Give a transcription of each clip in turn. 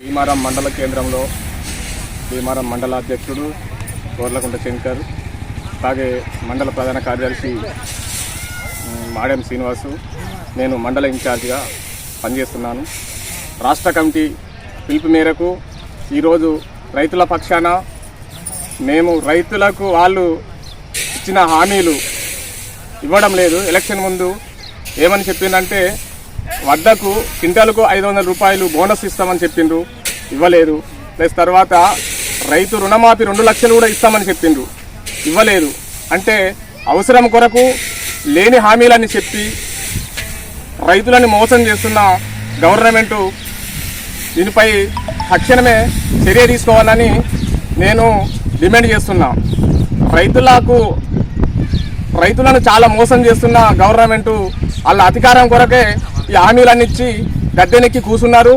భీమారం మండల కేంద్రంలో భీమారం మండల అధ్యక్షుడు గోర్లకుంట శంకర్ అలాగే మండల ప్రధాన కార్యదర్శి మాడెం శ్రీనివాసు. నేను మండల ఇన్ఛార్జిగా పనిచేస్తున్నాను. రాష్ట్ర కమిటీ పిలుపు మేరకు ఈరోజు రైతుల పక్షాన మేము రైతులకు వాళ్ళు ఇచ్చిన హామీలు ఇవ్వడం లేదు. ఎలక్షన్ ముందు ఏమని చెప్పిందంటే వద్దకు క్వింటాలకు ఐదు వందల రూపాయలు బోనస్ ఇస్తామని చెప్పిండ్రు. ఇవ్వలేదు. ప్లస్ తర్వాత రైతు రుణమాఫీ రెండు లక్షలు కూడా ఇస్తామని చెప్పిండ్రు. ఇవ్వలేదు. అంటే అవసరం కొరకు లేని హామీలని చెప్పి రైతులను మోసం చేస్తున్న గవర్నమెంటు దీనిపై తక్షణమే చర్య తీసుకోవాలని నేను డిమాండ్ చేస్తున్నా. రైతులకు రైతులను చాలా మోసం చేస్తున్న గవర్నమెంటు వాళ్ళ అధికారం కొరకే ఈ హామీలన్నీ ఇచ్చి గద్దెనెక్కి కూర్చున్నారు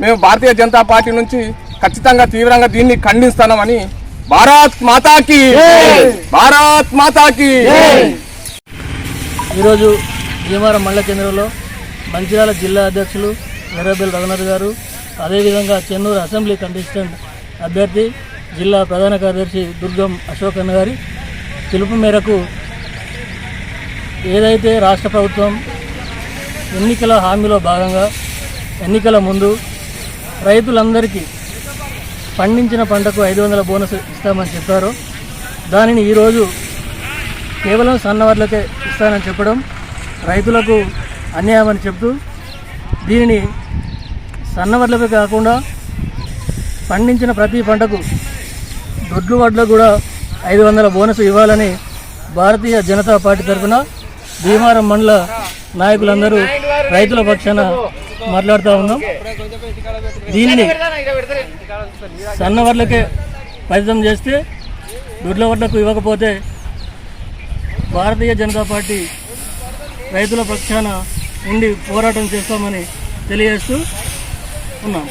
మేము భారతీయ జనతా పార్టీ నుంచి ఖచ్చితంగా తీవ్రంగా దీన్ని ఖండిస్తున్నామని భారత్ మాతాకి భారత్ మాతాకి ఈరోజు భీమవరం మండల కేంద్రంలో మంచిర్యాల జిల్లా అధ్యక్షులు ఎర్రబెల్ రఘునాథ్ గారు అదేవిధంగా చెన్నూరు అసెంబ్లీ కంటెస్టెంట్ అభ్యర్థి జిల్లా ప్రధాన కార్యదర్శి దుర్గం అశోక్ అన్న గారి పిలుపు మేరకు ఏదైతే రాష్ట్ర ప్రభుత్వం ఎన్నికల హామీలో భాగంగా ఎన్నికల ముందు రైతులందరికీ పండించిన పంటకు ఐదు వందల బోనస్ ఇస్తామని చెప్పారు. దానిని ఈరోజు కేవలం సన్నవర్లకే ఇస్తానని చెప్పడం రైతులకు అన్యాయమని చెప్తూ దీనిని సన్నవర్లపై కాకుండా పండించిన ప్రతి పంటకు దొడ్లు వడ్లకు కూడా ఐదు వందల బోనస్ ఇవ్వాలని భారతీయ జనతా పార్టీ తరఫున భీమారం మండల నాయకులందరూ రైతుల పక్షాన మాట్లాడుతూ ఉన్నాం. దీనిని సన్నవర్లకే పరితం చేస్తే దొడ్ల వడ్లకు ఇవ్వకపోతే భారతీయ జనతా పార్టీ రైతుల పక్షాన ఉండి పోరాటం చేస్తామని తెలియజేస్తూ ఉన్నాం.